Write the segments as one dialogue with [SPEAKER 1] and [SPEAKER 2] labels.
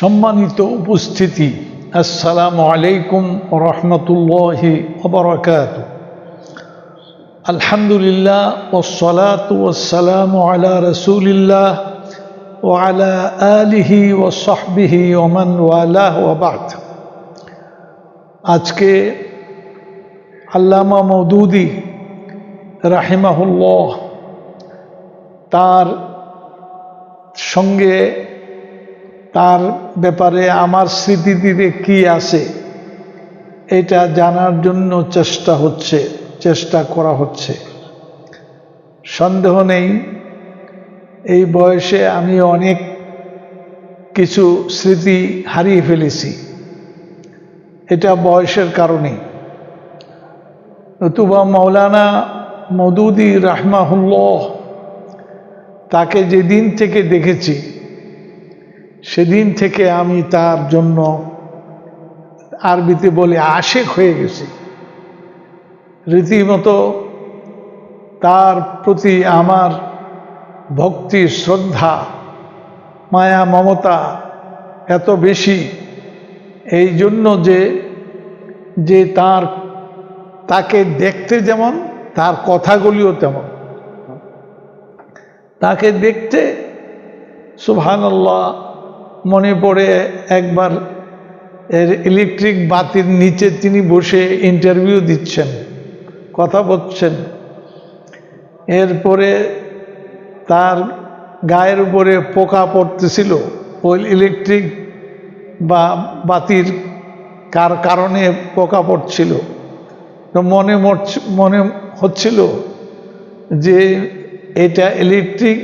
[SPEAKER 1] সম্মানিত উপস্থিতি। আসসালামু আলাইকুম রহমতুল্লাহ ওবরাকাত আলহামদুলিল্লাহ ওসলাত ওসালাম আলা রসুলিল্লাহ ওয়ালা আলিহি ওসহবিহি ওমান ওয়ালাহ ওবাদ আজকে আল্লামা মৌদুদি রাহিমাহুল্লাহ তার সঙ্গে তার ব্যাপারে আমার স্মৃতিতে কি আছে, এটা জানার জন্য চেষ্টা হচ্ছে, চেষ্টা করা হচ্ছে। সন্দেহ নেই, এই বয়সে আমি অনেক কিছু স্মৃতি হারিয়ে ফেলেছি। এটা বয়সের কারণে। নতুবা মৌলানা মদুদি রাহমাহুল্লাহ তাকে যেদিন থেকে দেখেছি সেদিন থেকে আমি তার জন্য আরবিতে বলে আশেক হয়ে গেছি। রীতিমতো তার প্রতি আমার ভক্তি, শ্রদ্ধা, মায়া, মমতা এত বেশি। এই জন্য যে যে তার, তাকে দেখতে যেমন, তার কথাগুলিও তেমন। তাকে দেখতে, সুবহানাল্লাহ মনে পড়ে একবার এর ইলেকট্রিক বাতির নিচে তিনি বসে ইন্টারভিউ দিচ্ছেন, কথা বলছেন। এরপরে তার গায়ের উপরে পোকা পড়তেছিল। ওই ইলেকট্রিক বা বাতির কার কারণে পোকা পড়ছিল। তো মনে মনে হচ্ছিল যে এটা ইলেকট্রিক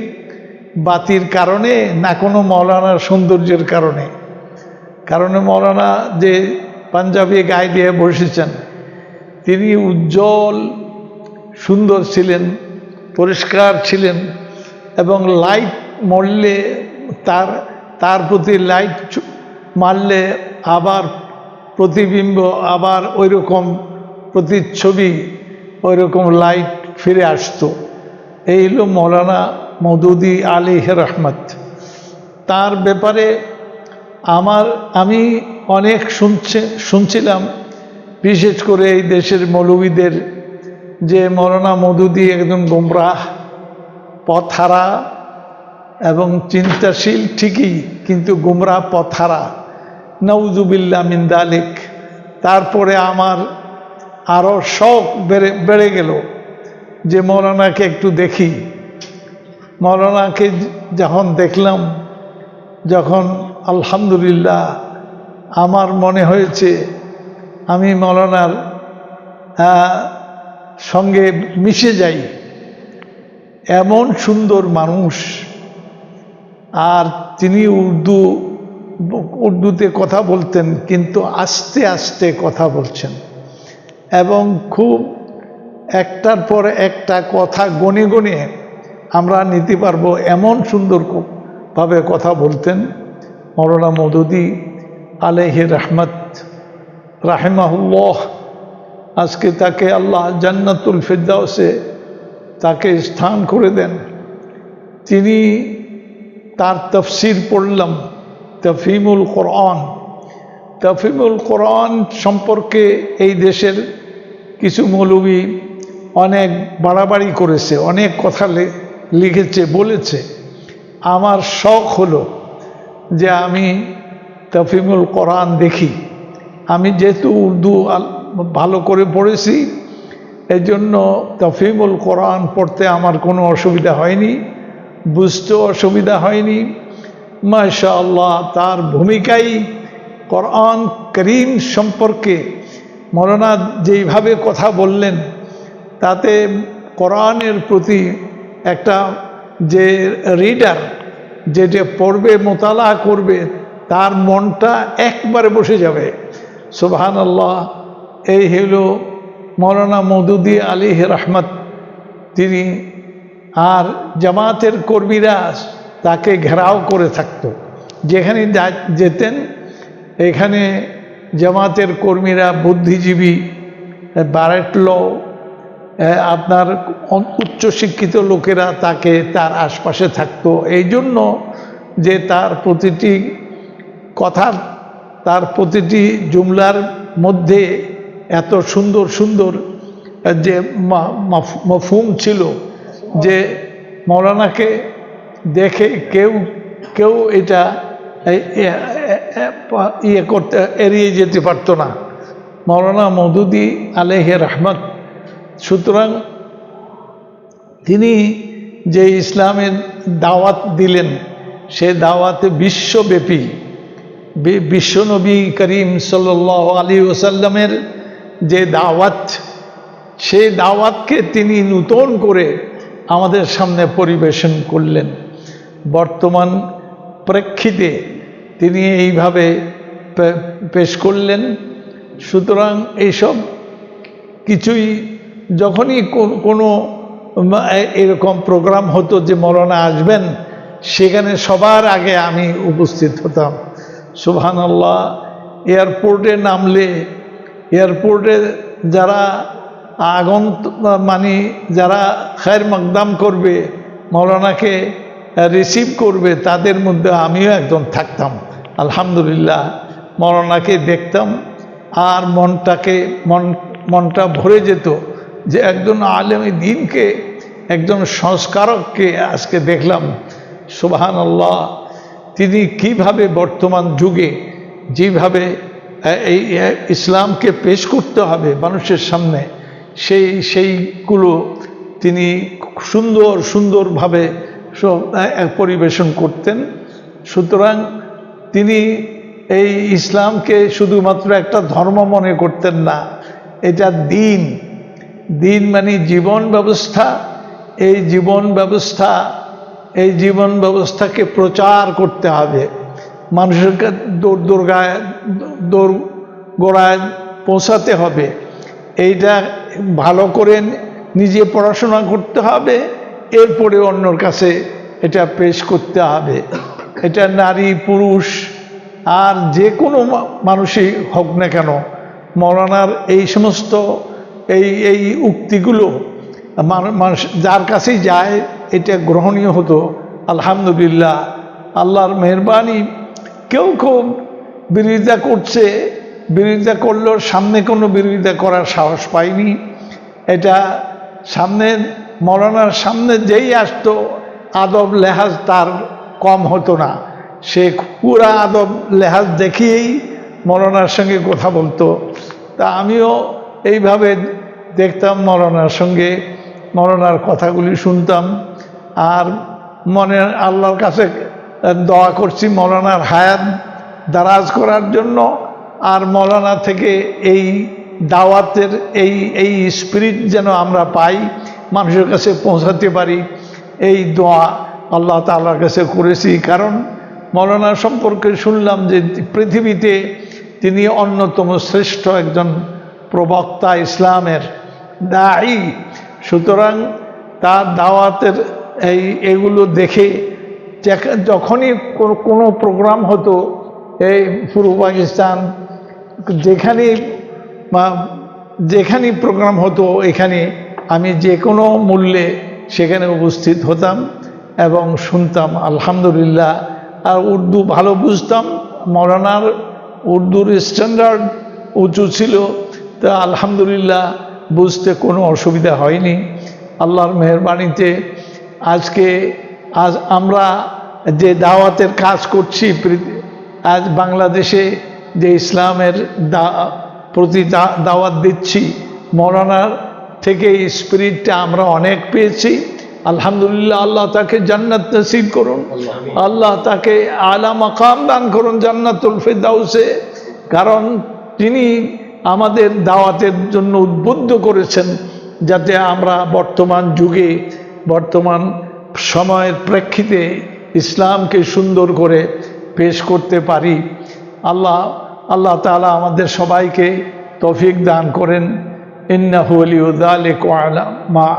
[SPEAKER 1] বাতির কারণে না কোনো মৌলানার সৌন্দর্যের কারণে? কারণে মৌলানা যে পাঞ্জাবি গায়ে দিয়ে বসেছেন, তিনি উজ্জ্বল, সুন্দর ছিলেন, পরিষ্কার ছিলেন এবং লাইট মরলে তার তার প্রতি লাইট মারলে আবার প্রতিবিম্ব, আবার ওই রকম প্রতিচ্ছবি ওই রকম লাইট ফিরে আসতো। এই হলো মৌলানা মৌদুদি আলী রহমত। তার ব্যাপারে আমার, আমি অনেক শুনছে, শুনছিলাম, বিশেষ করে এই দেশের মৌলবীদের যে মৌলানা মৌদুদি একজন গোমরাহ পথহারা এবং চিন্তাশীল ঠিকই, কিন্তু গুমরাহ পথহারা নৌজুবিল্লা মিন্দালিক তারপরে আমার আরও শখ বেড়ে বেড়ে গেল যে মৌলানাকে একটু দেখি। মৌলানাকে যখন দেখলাম, যখন আলহামদুলিল্লাহ আমার মনে হয়েছে আমি মৌলানার সঙ্গে মিশে যাই, এমন সুন্দর মানুষ, আর তিনি উর্দু, উর্দুতে কথা বলতেন, কিন্তু আস্তে আস্তে কথা বলছেন। এবং খুব একটার পর একটা কথা গনে গনে আমরা নিতে পারব এমন সুন্দর ভাবে কথা বলতেন মৌলানা মদুদি আলেহ রহমত, রাহেমাহুল্লাহ। আজকে তাকে আল্লাহ জান্নাতুল ফিরদাউসে তাকে স্থান করে দেন। তিনি তার তফসির পড়লাম তফিমুল কোরআন। তফিমুল কোরআন সম্পর্কে এই দেশের কিছু মৌলবী অনেক বাড়াবাড়ি করেছে, অনেক কথা লিখেছে, বলেছে। আমার শখ হলো যে আমি তফিমুল কোরআন দেখি। আমি যেহেতু উর্দু ভালো করে পড়েছি এই জন্য তফিমুল কোরআন পড়তে আমার কোনো অসুবিধা হয়নি, বুঝতেও অসুবিধা হয়নি। মাশা আল্লাহ তার ভূমিকাই কোরআন করিম সম্পর্কে মরনা যেইভাবে কথা বললেন, তাতে কোরআনের প্রতি একটা যে রিডার যেটা পড়বে, মোতালা করবে, তার মনটা একবারে বসে যাবে। সুবহান আল্লাহ এই হল মৌলানা মদুদি আলী রহমত। তিনি আর জামাতের কর্মীরা তাকে ঘেরাও করে থাকতো। যেখানে যেতেন, এখানে জামাতের কর্মীরা বুদ্ধিজীবী বারেটল আপনার উচ্চশিক্ষিত লোকেরা তাকে তার আশপাশে থাকতো। এই জন্য যে তার প্রতিটি কথার তার প্রতিটি জুমলার মধ্যে এত সুন্দর সুন্দর যে মা- মাফ- মফহুম ছিল যে মৌলানাকে দেখে কেউ কেউ এটা ইয়ে করতে, এড়িয়ে যেতে পারতো না। মৌলানা মৌদুদি আলেহে রহমত সুতরাং তিনি যে ইসলামের দাওয়াত দিলেন, সে দাওয়াতে বিশ্বব্যাপী বিশ্বনবী করিম সাল আলী ওসাল্লামের যে দাওয়াত সেই দাওয়াতকে তিনি নূতন করে আমাদের সামনে পরিবেশন করলেন। বর্তমান প্রেক্ষিতে তিনি এইভাবে পেশ করলেন। সুতরাং এইসব কিছুই যখনই কোন- এরকম প্রোগ্রাম হতো যে মরনা আসবেন, সেখানে সবার আগে আমি উপস্থিত হতাম। সুবহান আল্লাহ এয়ারপোর্টে নামলে, এয়ারপোর্টে যারা আগন্ত মানে যারা খায়ের মকদাম করবে, মৌলানাকে রিসিভ করবে, তাদের মধ্যে আমিও একজন থাকতাম। আলহামদুলিল্লাহ, মৌলানাকে দেখতাম, আর মনটাকে, মন, মনটা ভরে যেত। যে একজন আলেমী দিনকে, একজন সংস্কারককে আজকে দেখলাম সুবাহান আল্লাহ তিনি কীভাবে বর্তমান যুগে যেভাবে এই ইসলামকে পেশ করতে হবে মানুষের সামনে, সেই, সেইগুলো তিনি সুন্দর, সুন্দরভাবে পরিবেশন করতেন। সুতরাং তিনি এই ইসলামকে শুধুমাত্র একটা ধর্ম মনে করতেন না, এটা দিন। দিন মানে জীবন ব্যবস্থা। এই জীবন ব্যবস্থা, এই জীবন ব্যবস্থাকে প্রচার করতে হবে। মানুষেরকে দৌড় দুর্গায় দৌড় গোড়ায় পৌঁছাতে হবে। এইটা ভালো করে নিজে পড়াশোনা করতে হবে। এরপরে অন্যর কাছে এটা পেশ করতে হবে। এটা নারী, পুরুষ আর যে কোনো মানুষই হোক না কেন, মৌলানার এই সমস্ত এই এই উক্তিগুলো মানুষ যার কাছেই যায়, এটা গ্রহণীয় হতো, আলহামদুলিল্লাহ, আল্লাহর মেহরবানি। কেউ কেউ বিরোধিতা করছে, বিরোধিতা করলেও সামনে কোনো বিরোধিতা করার সাহস পাইনি এটা সামনে, মৌলানার সামনে যেই আসতো, আদব লেহাজ তার কম হতো না। সে পুরা আদব লেহাজ দেখিয়েই মৌলানার সঙ্গে কথা বলতো। তা আমিও এইভাবে দেখতাম মৌলানার সঙ্গে মৌলানার কথাগুলি শুনতাম। আর মনে আল্লাহর কাছে দোয়া করছি মৌলানার হায়াত দারাজ করার জন্য। আর মৌলানা থেকে এই দাওয়াতের, এই এই স্পিরিট যেন আমরা পাই, মানুষের কাছে পৌঁছাতে পারি, এই দোয়া আল্লাহ তাআলার কাছে করেছি। কারণ মৌলানা সম্পর্কে শুনলাম যে পৃথিবীতে তিনি অন্যতম শ্রেষ্ঠ একজন প্রবক্তা ইসলামের দায়ী সুতরাং তার দাওয়াতের এই এগুলো দেখে যেখ- যখনই কোনো- প্রোগ্রাম হতো, এই পূর্ব পাকিস্তান যেখানে যেখানেই প্রোগ্রাম হতো, এখানে আমি যে কোনো মূল্যে সেখানে উপস্থিত হতাম এবং শুনতাম। আলহামদুলিল্লাহ, আর উর্দু ভালো বুঝতাম। মৌলানার উর্দুর স্ট্যান্ডার্ড উঁচু ছিল। তা আলহামদুলিল্লাহ বুঝতে কোনো অসুবিধা হয়নি। আল্লাহর মেহরবানিতে আজকে আজ আমরা যে দাওয়াতের কাজ করছি আজ বাংলাদেশে যে ইসলামের দা প্রতি দাওয়াত দিচ্ছি মৌলানার থেকে এই স্পিরিটটা আমরা অনেক পেয়েছি। আলহামদুলিল্লাহ আল্লাহ তাকে জান্নাত নসিব করুন। আল্লাহ তাকে আলা মাকাম দান করুন জান্নাতুল ফেরদাউসে। কারণ তিনি আমাদের দাওয়াতের জন্য উদ্বুদ্ধ করেছেন যাতে আমরা বর্তমান যুগে, বর্তমান সময়ের প্রেক্ষিতে ইসলামকে সুন্দর করে পেশ করতে পারি। আল্লাহ আল্লাহ তাআলা আমাদের সবাইকে তৌফিক দান করেন। ইন্নাহু মা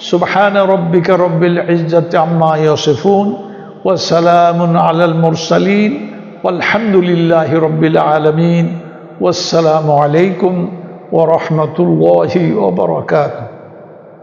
[SPEAKER 1] সুবহান রাব্বিকা রব্বিল ইজ্জাতি আম্মা ইয়াসিফুন। ওয়া সালামুন আলাল মুরসালিন। والحمد لله رب العالمين والسلام عليكم ورحمة الله وبركاته.